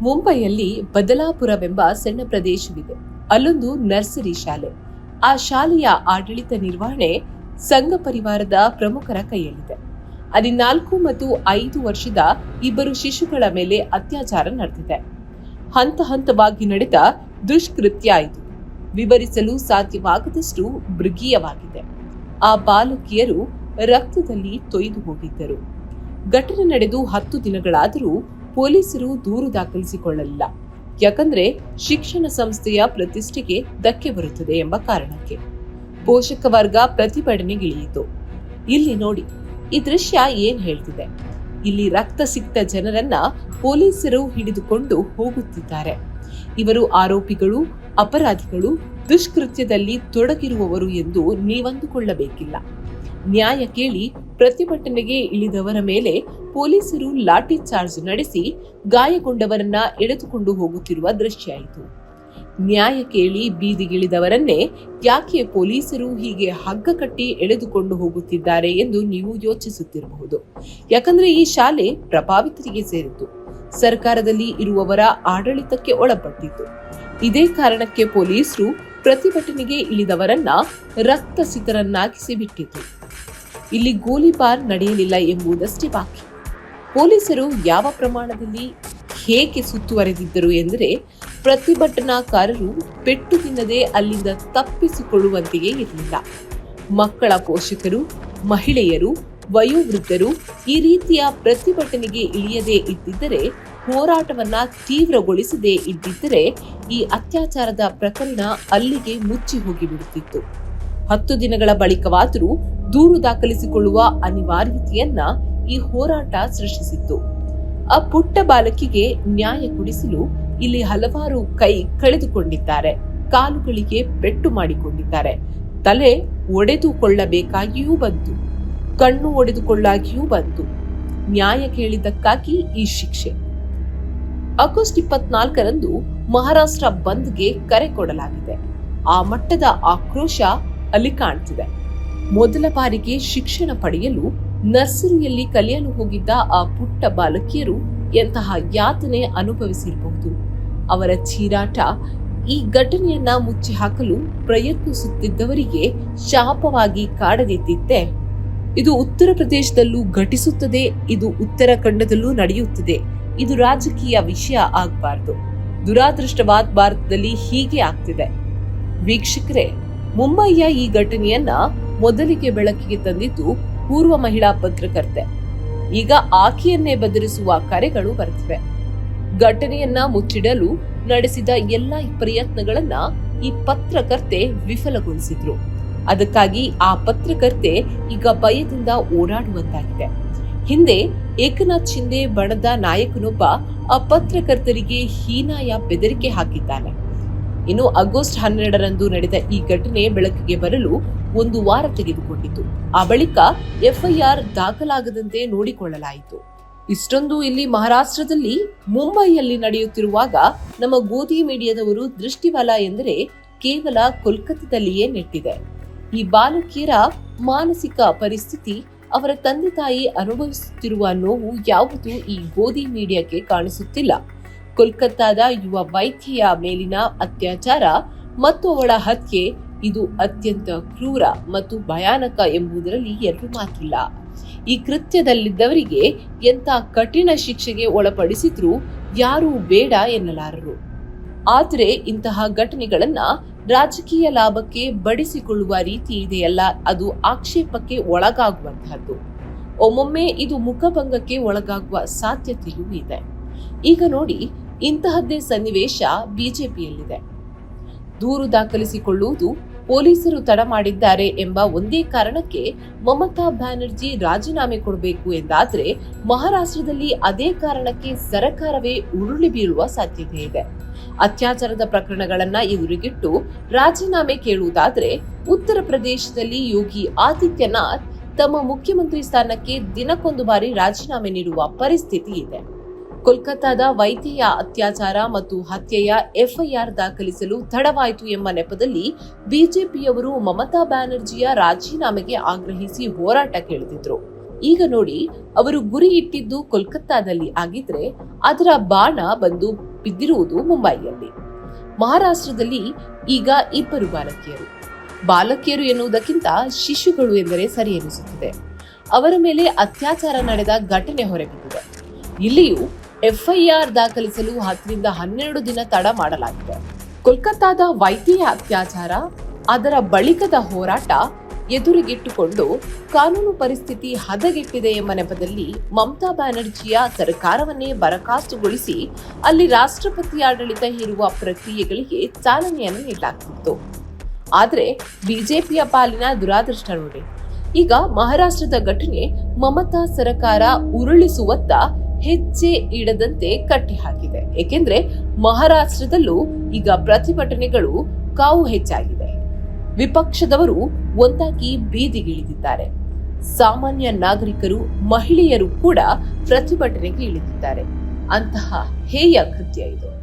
ಮುಂಬೈಯಲ್ಲಿ ಬದಲಾಪುರವೆಂಬ ಸಣ್ಣ ಪ್ರದೇಶವಿದೆ. ಅಲ್ಲೊಂದು ನರ್ಸರಿ ಶಾಲೆ. ಆ ಶಾಲೆಯ ಆಡಳಿತ ನಿರ್ವಹಣೆ ಸಂಘ ಪರಿವಾರದ ಪ್ರಮುಖರ ಕೈಯಲ್ಲಿದೆ. ಹದಿನಾಲ್ಕು ಮತ್ತು ಐದು ವರ್ಷದ ಇಬ್ಬರು ಶಿಶುಗಳ ಮೇಲೆ ಅತ್ಯಾಚಾರ ನಡೆದಿದೆ. ಹಂತ ಹಂತವಾಗಿ ನಡೆದ ದುಷ್ಕೃತ್ಯ ಇದು. ವಿವರಿಸಲು ಸಾಧ್ಯವಾಗದಷ್ಟು ಮೃಗೀಯವಾಗಿದೆ. ಆ ಬಾಲಕಿಯರು ರಕ್ತದಲ್ಲಿ ತೊಯ್ದು ಹೋಗಿದ್ದರು. ಘಟನೆ ನಡೆದು ಹತ್ತು ದಿನಗಳಾದರೂ ಪೊಲೀಸರು ದೂರು ದಾಖಲಿಸಿಕೊಳ್ಳಲಿಲ್ಲ. ಯಾಕಂದ್ರೆ ಶಿಕ್ಷಣ ಸಂಸ್ಥೆಯ ಪ್ರತಿಷ್ಠೆಗೆ ಧಕ್ಕೆ ಬರುತ್ತದೆ ಎಂಬ ಕಾರಣಕ್ಕೆ. ಪೋಷಕ ವರ್ಗ ಪ್ರತಿಭಟನೆಗಿಳಿಯಿತು. ಇಲ್ಲಿ ನೋಡಿ, ಈ ದೃಶ್ಯ ಏನ್ ಹೇಳ್ತಿದೆ? ಇಲ್ಲಿ ರಕ್ತ ಸಿಕ್ತ ಜನರನ್ನ ಪೊಲೀಸರು ಹಿಡಿದುಕೊಂಡು ಹೋಗುತ್ತಿದ್ದಾರೆ. ಇವರು ಆರೋಪಿಗಳು, ಅಪರಾಧಿಗಳು, ದುಷ್ಕೃತ್ಯದಲ್ಲಿ ತೊಡಗಿರುವವರು ಎಂದು ನೀವಂದುಕೊಳ್ಳಬೇಕಿಲ್ಲ. ನ್ಯಾಯ ಕೇಳಿ ಪ್ರತಿಭಟನೆಗೆ ಇಳಿದವರ ಮೇಲೆ ಪೊಲೀಸರು ಲಾಠಿ ಚಾರ್ಜ್ ನಡೆಸಿ ಗಾಯಗೊಂಡವರನ್ನ ಎಳೆದುಕೊಂಡು ಹೋಗುತ್ತಿರುವ ದೃಶ್ಯ ಇತ್ತು ನ್ಯಾಯ ಕೇಳಿ ಬೀದಿಗಿಳಿದವರನ್ನೇ ಯಾಕೆ ಪೊಲೀಸರು ಹೀಗೆ ಹಗ್ಗ ಕಟ್ಟಿ ಎಳೆದುಕೊಂಡು ಹೋಗುತ್ತಿದ್ದಾರೆ ಎಂದು ನೀವು ಯೋಚಿಸುತ್ತಿರಬಹುದು. ಯಾಕಂದ್ರೆ ಈ ಶಾಲೆ ಪ್ರಭಾವಿತರಿಗೆ ಸೇರಿತ್ತು ಸರ್ಕಾರದಲ್ಲಿ ಇರುವವರ ಆಡಳಿತಕ್ಕೆ ಒಳಪಟ್ಟಿತ್ತು ಇದೇ ಕಾರಣಕ್ಕೆ ಪೊಲೀಸರು ಪ್ರತಿಭಟನೆಗೆ ಇಳಿದವರನ್ನ ರಕ್ತಸಿತರನ್ನಾಗಿಸಿ ಬಿಟ್ಟಿತು ಇಲ್ಲಿ ಗೋಲಿಬಾರ್ ನಡೆಯಲಿಲ್ಲ ಎಂಬುದಷ್ಟೇ ಬಾಕಿ. ಪೊಲೀಸರು ಯಾವ ಪ್ರಮಾಣದಲ್ಲಿ ಹೇಗೆ ಸುತ್ತುವರೆದಿದ್ದರು ಎಂದರೆ ಪ್ರತಿಭಟನಾಕಾರರು ಪೆಟ್ಟು ತಿನ್ನದೆ ಅಲ್ಲಿಂದ ತಪ್ಪಿಸಿಕೊಳ್ಳುವಂತೆಯೇ ಇರಲಿಲ್ಲ. ಮಕ್ಕಳ ಪೋಷಕರು, ಮಹಿಳೆಯರು, ವಯೋವೃದ್ಧರು ಈ ರೀತಿಯ ಪ್ರತಿಭಟನೆಗೆ ಇಳಿಯದೇ ಇದ್ದಿದ್ದರೆ, ಹೋರಾಟವನ್ನ ತೀವ್ರಗೊಳಿಸದೇ ಇದ್ದಿದ್ದರೆ ಈ ಅತ್ಯಾಚಾರದ ಪ್ರಕರಣ ಅಲ್ಲಿಗೆ ಮುಚ್ಚಿ ಹೋಗಿಬಿಡುತ್ತಿತ್ತು. ಹತ್ತು ದಿನಗಳ ಬಳಿಕವಾದರೂ ದೂರು ದಾಖಲಿಸಿಕೊಳ್ಳುವ ಅನಿವಾರ್ಯತೆಯನ್ನ ಈ ಹೋರಾಟ ಸೃಷ್ಟಿಸಿತ್ತು. ಆ ಪುಟ್ಟ ಬಾಲಕಿಗೆ ನ್ಯಾಯ ಕೊಡಿಸಲು ಇಲ್ಲಿ ಹಲವಾರು ಕೈ ಕಳೆದುಕೊಂಡಿದ್ದಾರೆ. ಕಾಲುಗಳಿಗೆ ಪೆಟ್ಟು ಮಾಡಿಕೊಂಡಿದ್ದಾರೆ. ತಲೆ ಒಡೆದುಕೊಳ್ಳಬೇಕಾಗಿಯೂ ಬಂತು. ಕಣ್ಣು ಒಡೆದುಕೊಳ್ಳಾಗಿಯೂ ಬಂತು. ನ್ಯಾಯ ಕೇಳಿದ್ದಕ್ಕಾಗಿ ಈ ಶಿಕ್ಷೆ. ಆಗಸ್ಟ್ ಇಪ್ಪತ್ನಾಲ್ಕರಂದು ಮಹಾರಾಷ್ಟ್ರ ಬಂದ್ಗೆ ಕರೆ ಕೊಡಲಾಗಿದೆ. ಆ ಮಟ್ಟದ ಆಕ್ರೋಶ ಅಲ್ಲಿ ಕಾಣ್ತಿದೆ. ಮೊದಲ ಬಾರಿಗೆ ಶಿಕ್ಷಣ ಪಡೆಯಲು ನರ್ಸರಿಯಲ್ಲಿ ಕಲಿಯಲು ಹೋಗಿದ್ದ ಆ ಪುಟ್ಟ ಬಾಲಕಿಯರು ಎಂತಹ ಯಾತನೆ ಅನುಭವಿಸಿರಬಹುದು. ಅವರ ಚೀರಾಟ ಈ ಘಟನೆಯನ್ನ ಮುಚ್ಚಿ ಹಾಕಲು ಪ್ರಯತ್ನಿಸುತ್ತಿದ್ದವರಿಗೆ ಶಾಪವಾಗಿ ಕಾಡದಿದ್ದಿತ್ತೆ. ಇದು ಉತ್ತರ ಪ್ರದೇಶದಲ್ಲೂ ಘಟಿಸುತ್ತದೆ, ಇದು ಉತ್ತರಾಖಂಡದಲ್ಲೂ ನಡೆಯುತ್ತದೆ. ಇದು ರಾಜಕೀಯ ವಿಷಯ ಆಗಬಾರ್ದು. ದುರಾದೃಷ್ಟವಾದ ಭಾರತದಲ್ಲಿ ಹೀಗೆ ಆಗ್ತಿದೆ. ವೀಕ್ಷಕರೇ, ಮುಂಬೈಯ ಈ ಘಟನೆಯನ್ನ ಮೊದಲಿಗೆ ಬೆಳಕಿಗೆ ತಂದಿದ್ದು ಪೂರ್ವ ಮಹಿಳಾ ಪತ್ರಕರ್ತೆ ಈಗ ಆಕೆಯನ್ನೇ ಬದಲಿಸುವ ಕರೆಗಳು ಬರ್ತಿವೆ ಘಟನೆಯನ್ನ ಮುಚ್ಚಿಡಲು ನಡೆಸಿದ ಎಲ್ಲ ಪ್ರಯತ್ನಗಳನ್ನ ಈ ಪತ್ರಕರ್ತೆ ವಿಫಲಗೊಳಿಸಿದ್ರು. ಅದಕ್ಕಾಗಿ ಆ ಪತ್ರಕರ್ತೆ ಈಗ ಭಯದಿಂದ ಓಡಾಡುವಂತಾಗಿದೆ. ಹಿಂದೆ ಏಕನಾಥ್ ಶಿಂದೆ ಬಣದ ನಾಯಕನೊಬ್ಬ ಆ ಪತ್ರಕರ್ತರಿಗೆ ಹೀನಾಯ ಬೆದರಿಕೆ ಹಾಕಿದ್ದಾನೆ. ಇನ್ನು ಆಗಸ್ಟ್ ಹನ್ನೆರಡರಂದು ನಡೆದ ಈ ಘಟನೆ ಬೆಳಕಿಗೆ ಬರಲು ಒಂದು ವಾರ ತೆಗೆದುಕೊಂಡಿತು. ಆ ಬಳಿಕ ಎಫ್ಐಆರ್ ದಾಖಲಾಗದಂತೆ ನೋಡಿಕೊಳ್ಳಲಾಯಿತು. ಇಷ್ಟೊಂದು ಇಲ್ಲಿ ಮಹಾರಾಷ್ಟ್ರದಲ್ಲಿ ಮುಂಬೈಯಲ್ಲಿ ನಡೆಯುತ್ತಿರುವಾಗ ನಮ್ಮ ಗೋಧಿ ಮೀಡಿಯಾದವರು ದೃಷ್ಟಿವಲ ಎಂದರೆ ಕೇವಲ ಕೋಲ್ಕತ್ತಾದಲ್ಲಿಯೇ ನೆಟ್ಟಿದೆ. ಈ ಬಾಲಕಿಯರ ಮಾನಸಿಕ ಪರಿಸ್ಥಿತಿ, ಅವರ ತಂದೆ ತಾಯಿ ಅನುಭವಿಸುತ್ತಿರುವ ನೋವು ಯಾವುದು ಈ ಗೋಧಿ ಮೀಡಿಯಾಕ್ಕೆ ಕಾಣಿಸುತ್ತಿಲ್ಲ. ಕೋಲ್ಕತ್ತಾದ ಯುವ ವೈದ್ಯೆಯ ಮೇಲಿನ ಅತ್ಯಾಚಾರ ಮತ್ತು ಅವಳ ಹತ್ಯೆ. ಇದು ಅತ್ಯಂತ ಕ್ರೂರ ಮತ್ತು ಭಯಾನಕ ಎಂಬುದರಲ್ಲಿ ಎರಡು ಮಾತಿಲ್ಲ. ಈ ಕೃತ್ಯದಲ್ಲಿದ್ದವರಿಗೆ ಎಂಥ ಕಠಿಣ ಶಿಕ್ಷೆಗೆ ಒಳಪಡಿಸಿದ್ರೂ ಯಾರೂ ಬೇಡ ಎನ್ನಲಾರರು. ಆದರೆ ಇಂತಹ ಘಟನೆಗಳನ್ನ ರಾಜಕೀಯ ಲಾಭಕ್ಕೆ ಬಡಿಸಿಕೊಳ್ಳುವ ರೀತಿ ಇದೆಯಲ್ಲ, ಅದು ಆಕ್ಷೇಪಕ್ಕೆ ಒಳಗಾಗುವಂತಹದ್ದು. ಒಮ್ಮೊಮ್ಮೆ ಇದು ಮುಖಭಂಗಕ್ಕೆ ಒಳಗಾಗುವ ಸಾಧ್ಯತೆಯೂ ಇದೆ. ಈಗ ನೋಡಿ ಇಂತಹದ್ದೇ ಸನ್ನಿವೇಶ ಬಿಜೆಪಿಯಲ್ಲಿದೆ. ದೂರು ದಾಖಲಿಸಿಕೊಳ್ಳುವುದು ಪೊಲೀಸರು ತಡ ಮಾಡಿದ್ದಾರೆ ಎಂಬ ಒಂದೇ ಕಾರಣಕ್ಕೆ ಮಮತಾ ಬ್ಯಾನರ್ಜಿ ರಾಜೀನಾಮೆ ಕೊಡಬೇಕು ಎಂದಾದರೆ ಮಹಾರಾಷ್ಟ್ರದಲ್ಲಿ ಅದೇ ಕಾರಣಕ್ಕೆ ಸರಕಾರವೇ ಉರುಳಿ ಬೀಳುವ ಸಾಧ್ಯತೆ ಇದೆ. ಅತ್ಯಾಚಾರದ ಪ್ರಕರಣಗಳನ್ನ ಎದುರಿಗಿಟ್ಟು ರಾಜೀನಾಮೆ ಕೇಳುವುದಾದ್ರೆ ಉತ್ತರ ಪ್ರದೇಶದಲ್ಲಿ ಯೋಗಿ ಆದಿತ್ಯನಾಥ್ ತಮ್ಮ ಮುಖ್ಯಮಂತ್ರಿ ಸ್ಥಾನಕ್ಕೆ ದಿನಕ್ಕೊಂದು ಬಾರಿ ರಾಜೀನಾಮೆ ನೀಡುವ ಪರಿಸ್ಥಿತಿ ಇದೆ. ಕೋಲ್ಕತ್ತಾದ ವೈದ್ಯೆಯ ಅತ್ಯಾಚಾರ ಮತ್ತು ಹತ್ಯೆಯ ಎಫ್ಐಆರ್ ದಾಖಲಿಸಲು ತಡವಾಯಿತು ಎಂಬ ನೆಪದಲ್ಲಿ ಬಿಜೆಪಿಯವರು ಮಮತಾ ಬ್ಯಾನರ್ಜಿಯ ರಾಜೀನಾಮೆಗೆ ಆಗ್ರಹಿಸಿ ಹೋರಾಟ ಕೇಳಿದ್ರು. ಈಗ ನೋಡಿ, ಅವರು ಗುರಿ ಇಟ್ಟಿದ್ದು ಕೋಲ್ಕತ್ತಾದಲ್ಲಿ ಆಗಿದ್ರೆ ಅದರ ಬಾಣ ಬಂದು ಬಿದ್ದಿರುವುದು ಮುಂಬೈಯಲ್ಲಿ. ಮಹಾರಾಷ್ಟ್ರದಲ್ಲಿ ಈಗ ಇಬ್ಬರು ಬಾಲಕಿಯರು. ಬಾಲಕಿಯರು ಎನ್ನುವುದಕ್ಕಿಂತ ಶಿಶುಗಳು ಎಂದರೆ ಸರಿ ಎನಿಸುತ್ತದೆ. ಅವರ ಮೇಲೆ ಅತ್ಯಾಚಾರ ನಡೆದ ಘಟನೆ ಹೊರಬಿದ್ದಿದೆ. ಇಲ್ಲಿಯೂ ಎಫ್ಐಆರ್ ದಾಖಲಿಸಲು ಹತ್ತರಿಂದ ಹನ್ನೆರಡು ದಿನ ತಡ ಮಾಡಲಾಗಿದೆ. ಕೋಲ್ಕತ್ತಾದ ವೈದ್ಯ ಅತ್ಯಾಚಾರ, ಅದರ ಬಳಿಕದ ಹೋರಾಟ ಎದುರಿಗಿಟ್ಟುಕೊಂಡು ಕಾನೂನು ಪರಿಸ್ಥಿತಿ ಹದಗೆಟ್ಟಿದೆ ಎಂಬ ನೆಪದಲ್ಲಿ ಮಮತಾ ಬ್ಯಾನರ್ಜಿಯ ಸರ್ಕಾರವನ್ನೇ ಬರಖಾಸ್ತುಗೊಳಿಸಿ ಅಲ್ಲಿ ರಾಷ್ಟ್ರಪತಿ ಆಡಳಿತ ಹೇರುವ ಪ್ರಕ್ರಿಯೆಗಳಿಗೆ ಚಾಲನೆಯನ್ನು ನೀಡಲಾಗ್ತಿತ್ತು. ಆದರೆ ಬಿಜೆಪಿಯ ಪಾಲಿನ ದುರಾದೃಷ್ಟ ನೋಡಿ. ಈಗ ಮಹಾರಾಷ್ಟ್ರದ ಘಟನೆ ಮಮತಾ ಸರ್ಕಾರ ಉರುಳಿಸುವತ್ತ ಹೆಜ್ಜೆ ಇಡದಂತೆ ಕಟ್ಟಿಹಾಕಿದೆ. ಏಕೆಂದ್ರೆ ಮಹಾರಾಷ್ಟ್ರದಲ್ಲೂ ಈಗ ಪ್ರತಿಭಟನೆಗಳು ಕಾವು ಹೆಚ್ಚಾಗಿದೆ. ವಿಪಕ್ಷದವರು ಒಂದಾಗಿ ಬೀದಿಗಿಳಿದಿದ್ದಾರೆ. ಸಾಮಾನ್ಯ ನಾಗರಿಕರು, ಮಹಿಳೆಯರು ಕೂಡ ಪ್ರತಿಭಟನೆಗೆ ಇಳಿದಿದ್ದಾರೆ. ಅಂತಹ ಹೇಯ ಕೃತ್ಯ ಇದು.